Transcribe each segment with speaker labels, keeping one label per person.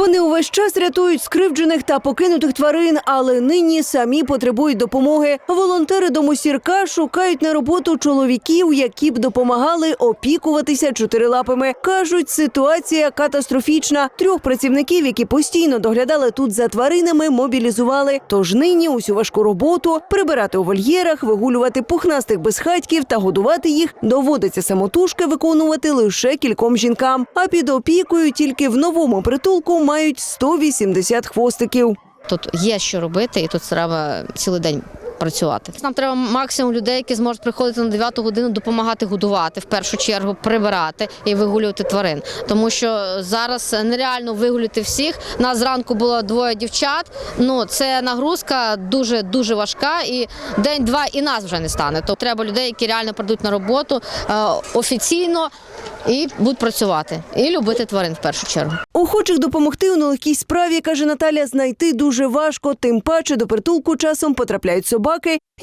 Speaker 1: Вони увесь час рятують скривджених та покинутих тварин, але нині самі потребують допомоги. Волонтери домосірка шукають на роботу чоловіків, які б допомагали опікуватися чотирилапими. кажуть, ситуація катастрофічна. Трьох працівників, які постійно доглядали тут за тваринами, мобілізували. Тож нині усю важку роботу прибирати у вольєрах, вигулювати пухнастих безхатьків та годувати їх доводиться самотужки виконувати лише кільком жінкам. А під опікою тільки в новому притулку мають 180 хвостиків.
Speaker 2: Тут є що робити, і тут треба цілий день. Працювати нам треба максимум людей, які зможуть приходити на 9 годину, допомагати годувати в першу чергу, прибирати і вигулювати тварин. Тому що зараз нереально вигулювати всіх. Нас зранку було двоє дівчат. Ну це нагрузка дуже дуже важка. І день-два і нас вже не стане. То треба людей, які реально прийдуть на роботу е, офіційно і будуть працювати і любити тварин в першу чергу.
Speaker 1: Охочих допомогти у нелегкій справі, каже Наталя, знайти дуже важко. Тим паче до притулку часом потрапляють собаки,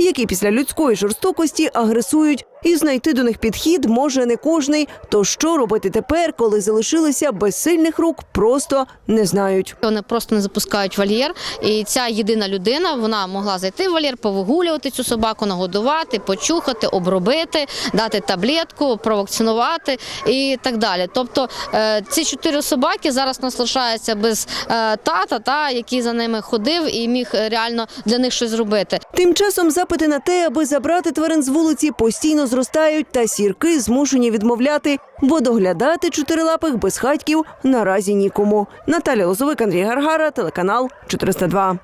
Speaker 1: які після людської жорстокості агресують. І знайти до них підхід може не кожний. То що робити тепер, коли залишилися без сильних рук, просто не знають.
Speaker 2: Вони просто не запускають вольєр, і ця єдина людина вона могла зайти в вольєр, повигулювати цю собаку, нагодувати, почухати, обробити, дати таблетку, провакцинувати і так далі. Тобто е, ці чотири собаки зараз нас лишаються без е, тата, та який за ними ходив і міг реально для них щось зробити.
Speaker 1: Тим часом запити на те, аби забрати тварин з вулиці, постійно зростають, та сірки змушені відмовляти, бо доглядати чотирилапих безхатьків наразі нікому. Наталя Лозовик, Андрій Гаргара, телеканал 402.